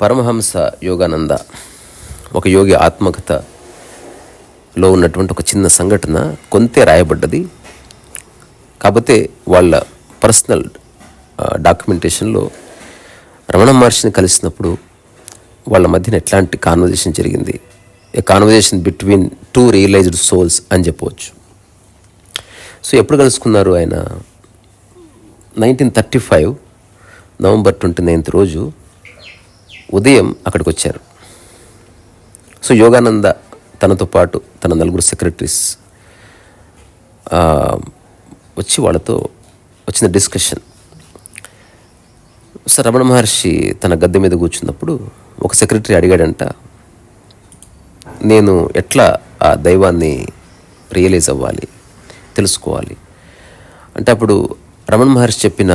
పరమహంస యోగానంద ఒక యోగి ఆత్మకథలో ఉన్నటువంటి ఒక చిన్న సంఘటన కొంతే రాయబడ్డది. కాకపోతే వాళ్ళ పర్సనల్ డాక్యుమెంటేషన్లో రమణ మహర్షిని కలిసినప్పుడు వాళ్ళ మధ్యన ఎట్లాంటి కాన్వర్జేషన్ జరిగింది. A conversation between two realised souls అని చెప్పవచ్చు. సో ఎప్పుడు కలుసుకున్నారు ఆయన? Nineteen thirty five November twenty ninth రోజు ఉదయం అక్కడికి వచ్చారు సో యోగానంద తనతో పాటు తన నలుగురు సెక్రటరీస్ వచ్చి వాళ్ళతో వచ్చిన డిస్కషన్. సో రమణ మహర్షి తన గద్దె మీద కూర్చున్నప్పుడు ఒక సెక్రటరీ అడిగాడంట నేను ఎట్లా ఆ దైవాన్ని రియలైజ్ అవ్వాలి? తెలుసుకోవాలి. అంటే అప్పుడు రమణ మహర్షి చెప్పిన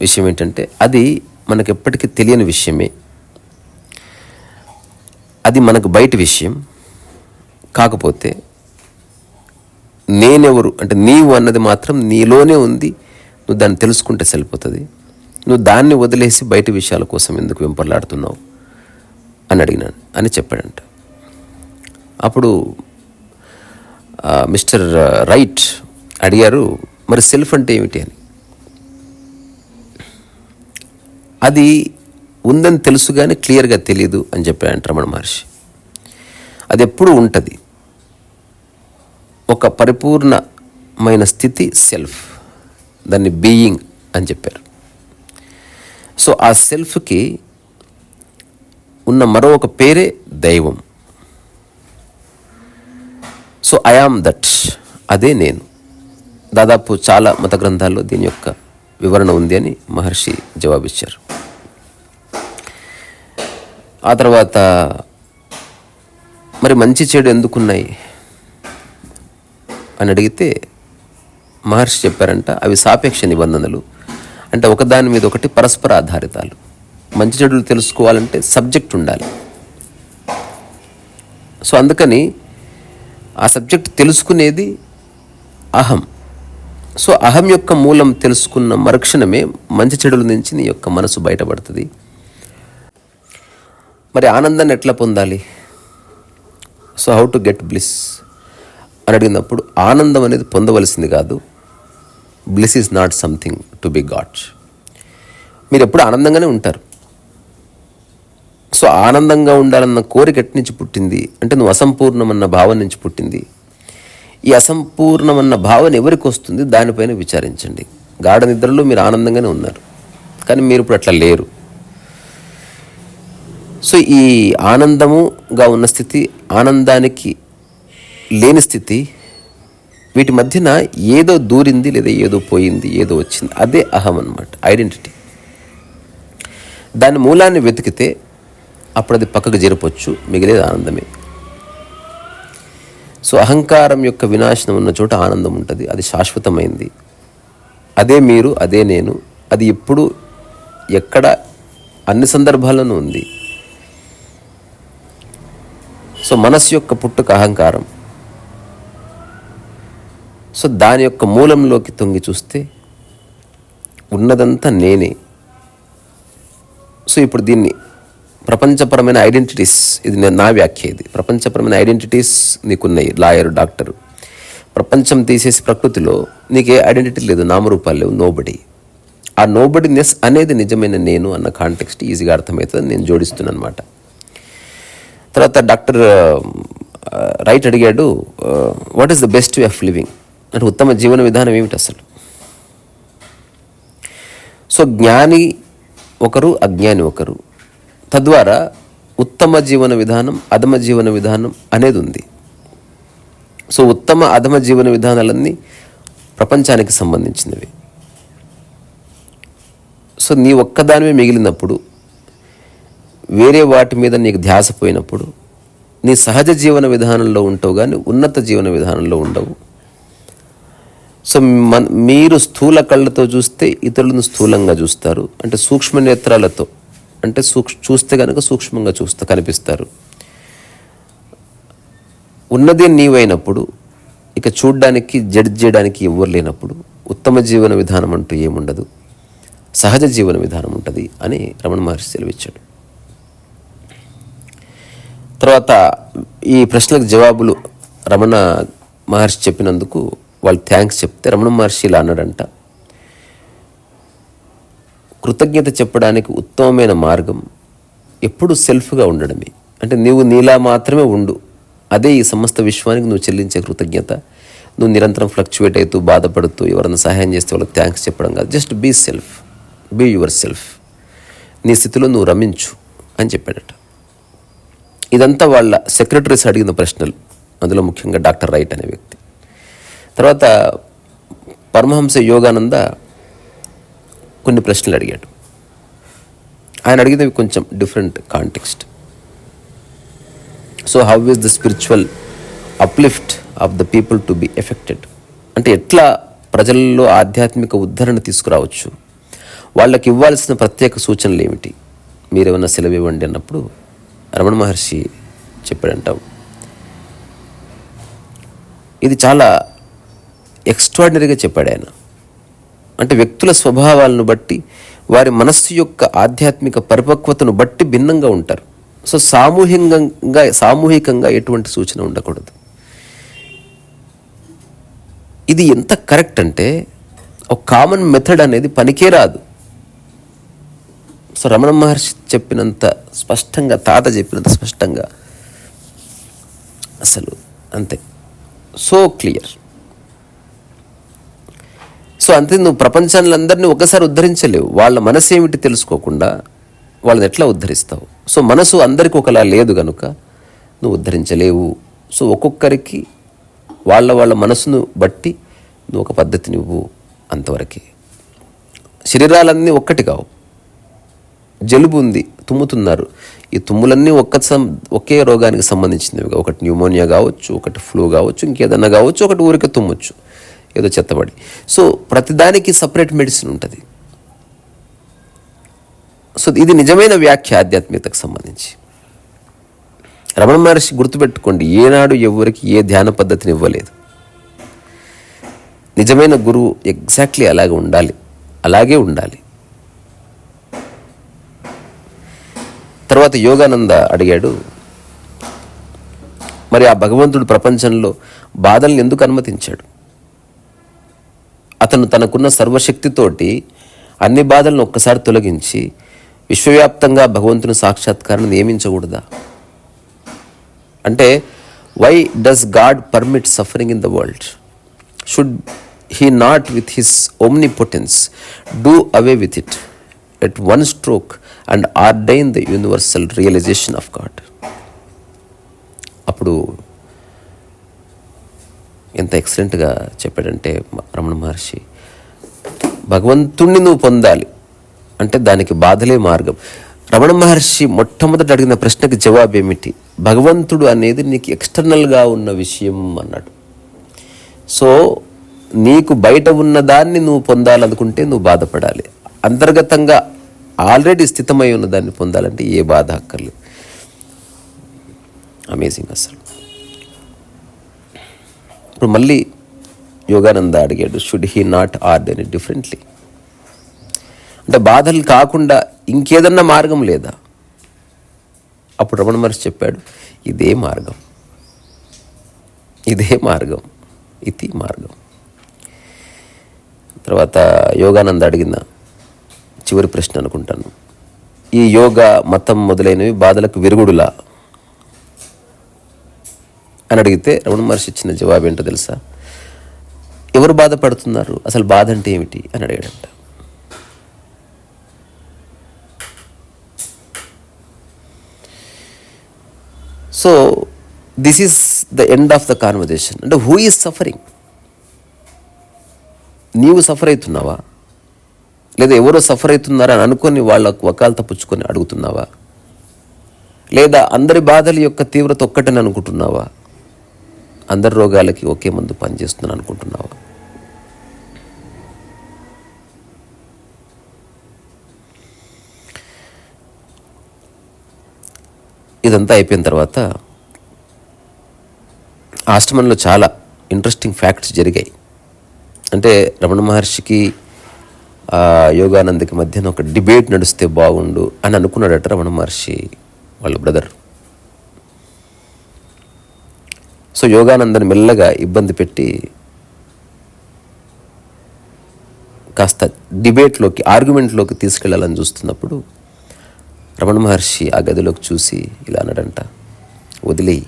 విషయం ఏంటంటే అది మనకు ఎప్పటికీ తెలియని విషయమే. అది మనకు బయట విషయం. కాకపోతే నేనెవరు? అంటే నీవు అన్నది మాత్రం నీలోనే ఉంది. నువ్వు దాన్ని తెలుసుకుంటే సరిపోతుంది. నువ్వు దాన్ని వదిలేసి బయట విషయాల కోసం ఎందుకు వెంపర్లాడుతున్నావు? అని అడిగినాను అని చెప్పాడంట. అప్పుడు మిస్టర్ రైట్ అడిగారు మరి సెల్ఫ్ అంటే ఏమిటి అని? అది ఉందని తెలుసు కానీ క్లియర్గా తెలియదు అని చెప్పాడు రమణ మహర్షి. అది ఎప్పుడు ఉంటుంది. ఒక పరిపూర్ణమైన స్థితి సెల్ఫ్ దాన్ని బీయింగ్ అని చెప్పారు. సో ఆ సెల్ఫ్కి ఉన్న మరో ఒక పేరే దైవం. సో ఐఆమ్ దట్ అదే నేను. దాదాపు చాలా మత గ్రంథాల్లో దీని యొక్క వివరణ ఉంది అని మహర్షి జవాబిచ్చారు. ఆ తర్వాత మరి మంచి చెడు ఎందుకున్నాయి అని అడిగితే మహర్షి చెప్పారంట అవి సాపేక్ష నిబంధనలు. అంటే ఒకదాని మీద ఒకటి పరస్పర ఆధారితాలు. మంచి చెడులు తెలుసుకోవాలంటే సబ్జెక్ట్ ఉండాలి. సో అందుకని ఆ సబ్జెక్ట్ తెలుసుకునేది అహం. సో అహం యొక్క మూలం తెలుసుకున్న మరుక్షణమే మంచి చెడుల నుంచి నీ యొక్క మనసు బయటపడుతుంది. మరి ఆనందాన్ని ఎట్లా పొందాలి? So how to get bliss అని అడిగినప్పుడు ఆనందం అనేది పొందవలసింది కాదు. Bliss is not something to be got మీరు ఎప్పుడు ఆనందంగానే ఉంటారు. సో ఆనందంగా ఉండాలన్న కోరిక ఎట్టి నుంచి పుట్టింది? అంటే నువ్వు అసంపూర్ణమన్న భావం నుంచి పుట్టింది. ఈ అసంపూర్ణమన్న భావన ఎవరికి వస్తుంది? దానిపైన విచారించండి. గాఢ నిద్రలో మీరు ఆనందంగానే ఉన్నారు. కానీ మీరు ఇప్పుడు అట్లా లేరు. సో ఈ ఆనందముగా ఉన్న స్థితి ఆనందానికి లేని స్థితి వీటి మధ్యన ఏదో దూరింది లేదా ఏదో పోయింది ఏదో వచ్చింది. అదే అహం అన్నమాట. ఐడెంటిటీ. దాని మూలాన్ని వెతికితే అప్పుడు అది పక్కకు జరపొచ్చు మిగిలేది ఆనందమే. సో అహంకారం యొక్క వినాశనం ఉన్న చోట ఆనందం ఉంటుంది. అది శాశ్వతమైంది. అదే మీరు అదే నేను. అది ఎప్పుడు ఎక్కడ అన్ని సందర్భాల్లోనూ ఉంది. సో మనసు యొక్క పుట్టుక అహంకారం. సో దాని యొక్క మూలంలోకి తొంగి చూస్తే ఉన్నదంతా నేనే. సో ఇప్పుడు దీన్ని ప్రపంచపరమైన ఐడెంటిటీస్ ఇది నేను నా వ్యాఖ్య ఇది. ప్రపంచపరమైన ఐడెంటిటీస్ నీకున్నాయి లాయర్ డాక్టర్. ప్రపంచం తీసేసి ప్రకృతిలో నీకే ఐడెంటిటీ లేదు నామరూపాలు లేవు నోబడి ఆ నోబడినెస్ అనేది నిజమైన నేను అన్న కాంటెక్స్ట్ ఈజీగా అర్థమవుతుంది నేను జోడిస్తున్నాను అనమాట తర్వాత డాక్టర్ రైట్ అడిగాడు what is the best way of living అంటే ఉత్తమ జీవన విధానం ఏమిటి అసలు? సో జ్ఞాని ఒకరు అజ్ఞాని ఒకరు తద్వారా ఉత్తమ జీవన విధానం అధమ జీవన విధానం అనేది ఉంది. సో ఉత్తమ అధమ జీవన విధానాలన్నీ ప్రపంచానికి సంబంధించినవి. సో నీ ఒక్కదానివే మిగిలినప్పుడు వేరే వాటి మీద నీకు ధ్యాస పోయినప్పుడు నీ సహజ జీవన విధానంలో ఉంటావు కానీ ఉన్నత జీవన విధానంలో ఉండవు. సో మన మీరు స్థూల కళ్ళతో చూస్తే ఇతరులను స్థూలంగా చూస్తారు. అంటే సూక్ష్మ నేత్రాలతో అంటే సూక్ష్ చూస్తే కనుక సూక్ష్మంగా చూస్తూ కనిపిస్తారు. ఉన్నదే నీవైనప్పుడు ఇక చూడ్డానికి జడ్జ్ చేయడానికి ఎవరు లేనప్పుడు ఉత్తమ జీవన విధానం అంటూ ఏముండదు. సహజ జీవన విధానం ఉంటుంది అని రమణ మహర్షి సెలవిచ్చాడు తర్వాత ఈ ప్రశ్నలకు జవాబులు రమణ మహర్షి చెప్పినందుకు వాళ్ళు థ్యాంక్స్ చెప్తే రమణ మహర్షి ఇలా అన్నాడంట. కృతజ్ఞత చెప్పడానికి ఉత్తమమైన మార్గం ఎప్పుడు సెల్ఫ్గా ఉండడమే. అంటే నీవు నీలా మాత్రమే ఉండు. అదే ఈ సమస్త విశ్వానికి నువ్వు చెల్లించే కృతజ్ఞత. నువ్వు నిరంతరం ఫ్లక్చువేట్ అవుతూ బాధపడుతూ ఎవరైనా సహాయం చేస్తే వాళ్ళకి థ్యాంక్స్ చెప్పడం కాదు. Just be self be your self నీ స్థితిలో నువ్వు రమించు అని చెప్పాడట. ఇదంతా వాళ్ళ సెక్రటరీస్ అడిగిన ప్రశ్నలు. అందులో ముఖ్యంగా డాక్టర్ రైట్ అనే వ్యక్తి. తర్వాత పరమహంస యోగానంద కొన్ని ప్రశ్నలు అడిగాడు. ఆయన అడిగినవి కొంచెం different context so how is the spiritual uplift of the people to be effected అంటే ఎట్లా ప్రజల్లో ఆధ్యాత్మిక ఉద్ధరణ తీసుకురావచ్చు? వాళ్ళకి ఇవ్వాల్సిన ప్రత్యేక సూచనలు ఏమిటి? మీరేమన్నా సెలవు ఇవ్వండి అన్నప్పుడు రమణ మహర్షి చెప్పాడంటాం ఇది చాలా ఎక్స్ట్రాడినరీగా చెప్పాడు ఆయన. అంటే వ్యక్తుల స్వభావాలను బట్టి వారి మనస్సు యొక్క ఆధ్యాత్మిక పరిపక్వతను బట్టి భిన్నంగా ఉంటారు. సో సామూహికంగా సామూహికంగా ఎటువంటి సూచన ఉండకూడదు. ఇది ఎంత కరెక్ట్ అంటే ఒక కామన్ మెథడ్ అనేది పనికే రాదు. సో రమణ మహర్షి చెప్పినంత స్పష్టంగా తాత చెప్పినంత స్పష్టంగా అసలు అంతే. So clear. సో అంతే నువ్వు ప్రపంచాన్ని అందరినీ ఒకసారి ఉద్ధరించలేవు. వాళ్ళ మనసు ఏమిటి తెలుసుకోకుండా వాళ్ళని ఎట్లా ఉద్ధరిస్తావు? సో మనసు అందరికి ఒకలా లేదు కనుక నువ్వు ఉద్ధరించలేవు. సో ఒక్కొక్కరికి వాళ్ళ వాళ్ళ మనసును బట్టి నువ్వు ఒక పద్ధతినివ్వు అంతవరకే. శరీరాలన్నీ ఒక్కటి కావు. జలుబు ఉంది తుమ్ముతున్నారు. ఈ తుమ్ములన్నీ ఒక్క సం ఒకే రోగానికి సంబంధించినవి ఒకటి న్యూమోనియా కావచ్చు ఒకటి ఫ్లూ కావచ్చు ఇంకేదన్నా కావచ్చు ఒకటి ఊరికే తుమ్మొచ్చు. ఏదో చెత్తబడి. సో ప్రతిదానికి సపరేట్ మెడిసిన్ ఉంటుంది. సో ఇది నిజమైన వ్యాఖ్య ఆధ్యాత్మికతకు సంబంధించి. రమణ మహర్షి గుర్తుపెట్టుకోండి ఏనాడు ఎవరికి ఏ ధ్యాన పద్ధతిని ఇవ్వలేదు. నిజమైన గురువు ఎగ్జాక్ట్లీ అలాగే ఉండాలి అలాగే ఉండాలి. తర్వాత యోగానంద అడిగాడు మరి ఆ భగవంతుడు ప్రపంచంలో బాధల్ని ఎందుకు అనుమతించాడు? అతను తనకున్న సర్వశక్తితోటి అన్ని బాధలను ఒక్కసారి తొలగించి విశ్వవ్యాప్తంగా భగవంతుని సాక్షాత్కారాన్ని నియమించకూడదా? అంటే why does God permit suffering in the world should he not with his omnipotence do away with it at one stroke and ordain the universal realisation of God అప్పుడు ఎంత ఎక్సలెంట్గా చెప్పాడంటే రమణ మహర్షి భగవంతుణ్ణి నువ్వు పొందాలి. అంటే దానికి బాధలే మార్గం. రమణ మహర్షి మొట్టమొదట అడిగిన ప్రశ్నకి జవాబు ఏమిటి? భగవంతుడు అనేది నీకు ఎక్స్టర్నల్గా ఉన్న విషయం అన్నాడు. సో నీకు బయట ఉన్న దాన్ని నువ్వు పొందాలనుకుంటే నువ్వు బాధపడాలి. అంతర్గతంగా ఆల్రెడీ స్థితమై ఉన్న దాన్ని పొందాలంటే ఏ బాధ అక్కర్లేదు. అమేజింగ్ అసలు. ఇప్పుడు మళ్ళీ యోగానంద అడిగాడు should he not order it differently అంటే బాధలు కాకుండా ఇంకేదన్నా మార్గం లేదా? అప్పుడు రమణ మహర్షి చెప్పాడు ఇదే మార్గం. ఇదే మార్గం. ఇది మార్గం. తర్వాత యోగానంద అడిగిన చివరి ప్రశ్న అనుకుంటాను. ఈ యోగా మతం మొదలైనవి బాధలకు విరుగుడులా? అని అడిగితే రమణ మహర్షి ఇచ్చిన జవాబు ఏంటో తెలుసా? ఎవరు బాధపడుతున్నారు? అసలు బాధ అంటే ఏమిటి? అని అడిగాడంట. So this is the end of the conversation అంటే హూ ఈజ్ సఫరింగ్ నీవు సఫర్ అవుతున్నావా? లేదా ఎవరో సఫర్ అవుతున్నారా అని అనుకొని వాళ్ళకు వకాలత తప్పుచ్చుకొని అడుగుతున్నావా? లేదా అందరి బాధల యొక్క తీవ్రత ఒక్కటని అనుకుంటున్నావా? అందరి రోగాలకి ఒకే మందు పనిచేస్తుందని అనుకుంటున్నావా? ఇదంతా అయిపోయిన తర్వాత ఆశ్రమంలో చాలా ఇంట్రెస్టింగ్ ఫ్యాక్ట్స్ జరిగాయి. అంటే రమణ మహర్షికి యోగానందకి మధ్యన ఒక డిబేట్ నడిస్తే బాగుండు అని అనుకున్నాడట రమణ మహర్షి వాళ్ళ బ్రదర్ సో యోగానందని మెల్లగా ఇబ్బంది పెట్టి కాస్త డిబేట్లోకి ఆర్గ్యుమెంట్లోకి తీసుకెళ్ళాలని చూస్తున్నప్పుడు రమణ మహర్షి ఆ గదిలోకి చూసి ఇలా అన్నాడంట వదిలేయి.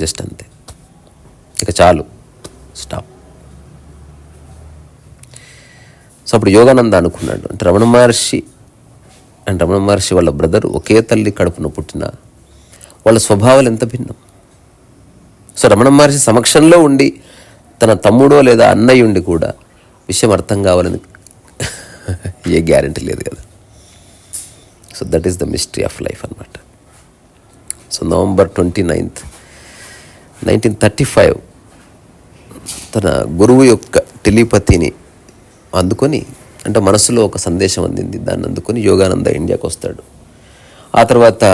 జస్ట్ అంతే. ఇక చాలు. స్టాప్. సో అప్పుడు యోగానంద అనుకున్నాడు. అంటే రమణ మహర్షి అండ్ రమణ మహర్షి వాళ్ళ బ్రదర్ ఒకే తల్లి కడుపున పుట్టిన వాళ్ళ స్వభావాలు ఎంత భిన్నం? సో రమణ మహర్షి సమక్షంలో ఉండి తన తమ్ముడో లేదా అన్నయ్య ఉండి కూడా విషయం అర్థం కావాలని ఏ గ్యారంటీ లేదు కదా. So that is the mystery of life అనమాట so November twenty ninth nineteen thirty five తన గురువు యొక్క టెలిపతిని అందుకొని అంటే మనసులో ఒక సందేశం అందింది. దాన్ని అందుకొని యోగానంద ఇండియాకు వస్తాడు ఆ తర్వాత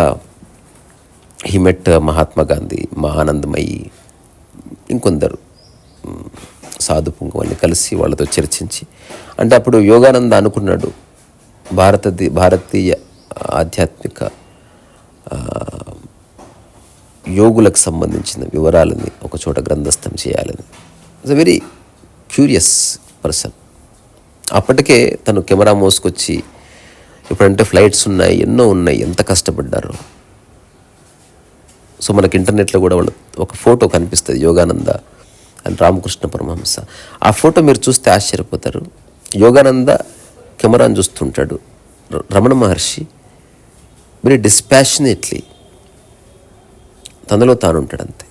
హిమెట్ మహాత్మా గాంధీ మహానందమయి ఇంకొందరు సాధు పుంగవాన్ని కలిసి వాళ్ళతో చర్చించి అంటే అప్పుడు యోగానంద అనుకున్నాడు. భారతది భారతీయ ఆధ్యాత్మిక యోగులకు సంబంధించిన వివరాలని ఒకచోట గ్రంథస్థం చేయాలని. It's a very curious person అప్పటికే తను కెమెరా మోసుకొచ్చి ఇప్పుడంటే ఫ్లైట్స్ ఉన్నాయి ఎన్నో ఉన్నాయి ఎంత కష్టపడ్డారో. సో మనకి ఇంటర్నెట్లో కూడా వాళ్ళు ఒక ఫోటో కనిపిస్తుంది యోగానంద అండ్ రామకృష్ణ పరమహంస. ఆ ఫోటో మీరు చూస్తే ఆశ్చర్యపోతారు. యోగానంద కెమెరాను చూస్తుంటాడు. రమణ మహర్షి వెరీ డిస్పాషనేట్లీ తనలో తాను ఉంటాడు అంతే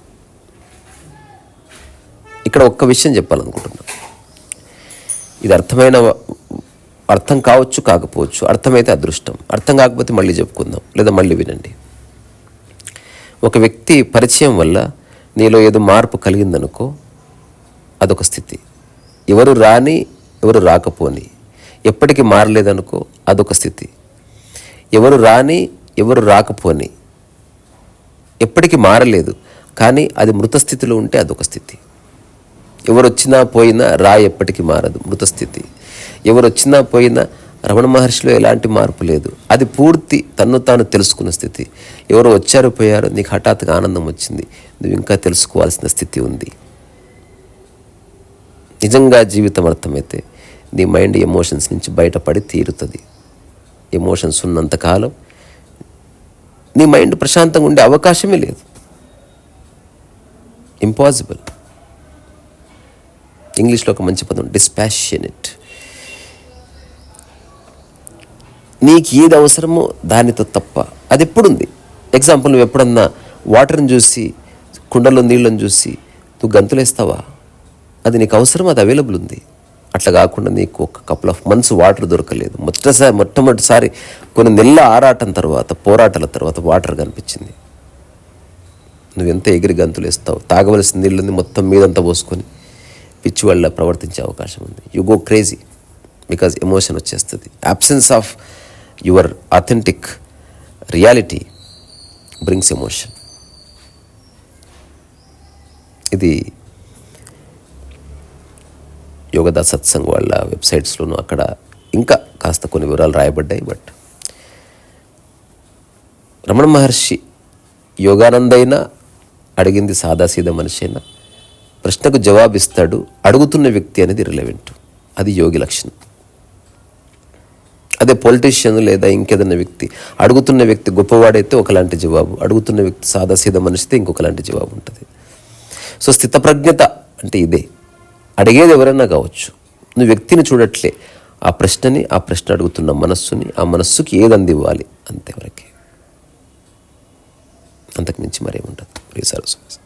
ఇక్కడ ఒక్క విషయం చెప్పాలనుకుంటున్నాను ఇది అర్థమైన అర్థం కావచ్చు కాకపోవచ్చు అర్థమైతే అదృష్టం. అర్థం కాకపోతే మళ్ళీ చెప్పుకుందాం లేదా మళ్ళీ వినండి. ఒక వ్యక్తి పరిచయం వల్ల నీలో ఏదో మార్పు కలిగిందనుకో అదొక స్థితి. ఎవరు రాని ఎవరు రాకపోని ఎప్పటికీ మారలేదనుకో అదొక స్థితి. ఎవరు రాని ఎవరు రాకపోని ఎప్పటికీ మారలేదు కానీ అది మృత స్థితిలో ఉంటే అదొక స్థితి. ఎవరు వచ్చినా పోయినా రా ఎప్పటికీ మారదు మృతస్థితి ఎవరు వచ్చినా పోయినా రమణ మహర్షిలో ఎలాంటి మార్పు లేదు. అది పూర్తి తన్ను తాను తెలుసుకున్న స్థితి. ఎవరు వచ్చారు పోయారు నీకు హఠాత్తుగా ఆనందం వచ్చింది. నువ్వు ఇంకా తెలుసుకోవాల్సిన స్థితి ఉంది. నిజంగా జీవితం అర్థమైతే నీ మైండ్ ఎమోషన్స్ నుంచి బయటపడి తీరుతుంది. ఎమోషన్స్ ఉన్నంతకాలం నీ మైండ్ ప్రశాంతంగా ఉండే అవకాశమే లేదు. ఇంపాసిబుల్. ఇంగ్లీష్లో ఒక మంచి పదం డిస్పాషనెట్. నీకు ఏది అవసరమో దానితో తప్ప. అది ఎప్పుడుంది? ఎగ్జాంపుల్ నువ్వు ఎప్పుడన్నా వాటర్ని చూసి కుండలో నీళ్ళని చూసి నువ్వు గంతులేస్తావా? అది నీకు అవసరం అది అవైలబుల్ ఉంది. అట్లా కాకుండా నీకు ఒక కపుల్ ఆఫ్ మంత్స్ వాటర్ దొరకలేదు. మొట్టసారి మొట్టమొదటిసారి కొన్ని నెలల ఆరాటం తర్వాత పోరాటాల తర్వాత వాటర్ కనిపించింది. నువ్వు ఎంత ఎగిరి గంతులు వేస్తావు తాగవలసిన నీళ్ళని మొత్తం మీదంతా పోసుకొని పిచ్చి వాళ్ళ ప్రవర్తించే అవకాశం ఉంది. You go crazy because emotion వచ్చేస్తుంది. Absence of your authentic reality brings emotion. ఇది యోగదా సత్సంగ్ వాళ్ళ వెబ్సైట్స్లోనూ అక్కడ ఇంకా కాస్త కొన్ని వివరాలు రాయబడ్డాయి. బట్ రమణ మహర్షి యోగానందైనా అడిగింది సాదాసీదా మనిషి అయినా ప్రశ్నకు జవాబిస్తాడు అడుగుతున్న వ్యక్తి అనేది రిలవెంట్ అది యోగి లక్షణం. అదే పొలిటీషియన్ లేదా ఇంకేదైనా వ్యక్తి అడుగుతున్న వ్యక్తి గొప్పవాడైతే ఒకలాంటి జవాబు అడుగుతున్న వ్యక్తి సాదాసీదా మనిషితే ఇంకొకలాంటి జవాబు ఉంటుంది. సో స్థితప్రజ్ఞత అంటే ఇదే. అడిగేది ఎవరైనా కావచ్చు. నువ్వు వ్యక్తిని చూడట్లే. ఆ ప్రశ్నని ఆ ప్రశ్న అడుగుతున్న మనస్సుని ఆ మనస్సుకి ఏది అందివ్వాలి? అంతేవరకే అంతకు మించి మరేముండదు. రీసర్వ్